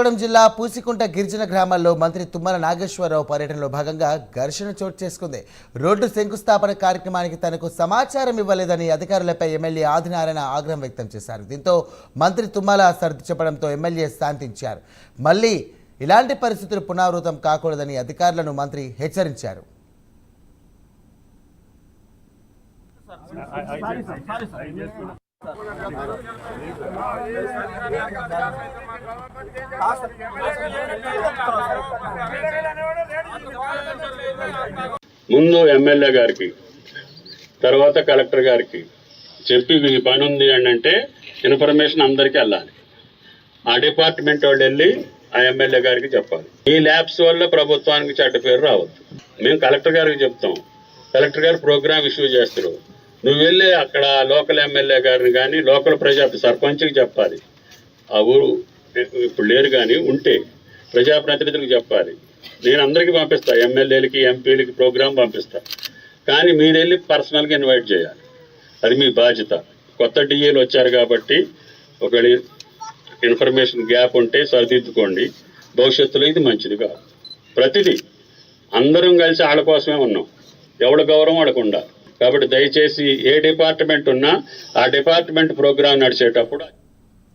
కొత్తగూడెం జిల్లా పూసికుంట గిరిజన గ్రామాల్లో మంత్రి తుమ్మల నాగేశ్వరరావు పర్యటనలో భాగంగా ఘర్షణ చోటు చేసుకుంది. రోడ్డు శంకుస్థాపన కార్యక్రమానికి తనకు సమాచారం ఇవ్వలేదని అధికారులపై ఎమ్మెల్యే ఆదినారాయణ ఆగ్రహం వ్యక్తం చేశారు. దీంతో మంత్రి తుమ్మల సర్ది చెప్పడంతో ఎమ్మెల్యే శాంతించారు. మళ్ళీ ఇలాంటి పరిస్థితులు పునరావృతం కాకూడదని అధికారులను మంత్రి హెచ్చరించారు. ముందు ఎమ్మెల్యే గారికి తర్వాత కలెక్టర్ గారికి చెప్పి మీ పని ఉంది అని అంటే ఇన్ఫర్మేషన్ అందరికీ వెళ్ళాలి. ఆ డిపార్ట్మెంట్ వాళ్ళు వెళ్ళి ఆ ఎమ్మెల్యే గారికి చెప్పాలి. ఈ ల్యాబ్స్ వల్ల ప్రభుత్వానికి చెడ్డ పేరు రావద్దు. మేము కలెక్టర్ గారికి చెప్తాం. కలెక్టర్ గారు ప్రోగ్రామ్ ఇష్యూ చేస్తారు. నువ్వు వెళ్ళి అక్కడ లోకల్ ఎమ్మెల్యే గారిని కానీ లోకల్ ప్రజా సర్పంచ్కి చెప్పాలి. ఆ ఊరు ఇప్పుడు లేరు కానీ ఉంటే ప్రజాప్రతినిధులకు చెప్పాలి. నేను అందరికీ పంపిస్తా ఎమ్మెల్యేలకి ఎంపీలకి ప్రోగ్రాం పంపిస్తా. కానీ మీరు వెళ్ళి పర్సనల్గా ఇన్వైట్ చేయాలి. అది మీ బాధ్యత. కొత్త డిఏలు వచ్చారు కాబట్టి ఒకవేళ ఇన్ఫర్మేషన్ గ్యాప్ ఉంటే సరిదిద్దుకోండి. భవిష్యత్తులో ఇది మంచిది కాదు. ప్రతిదీ అందరం కలిసి వాళ్ళ కోసమే ఉన్నాం. ఎవడ గౌరవం వాళ్ళకు కాబట్టి దయచేసి ఏ డిపార్ట్మెంట్ ఉన్నా ఆ డిపార్ట్మెంట్ ప్రోగ్రాం నడిచేటప్పుడు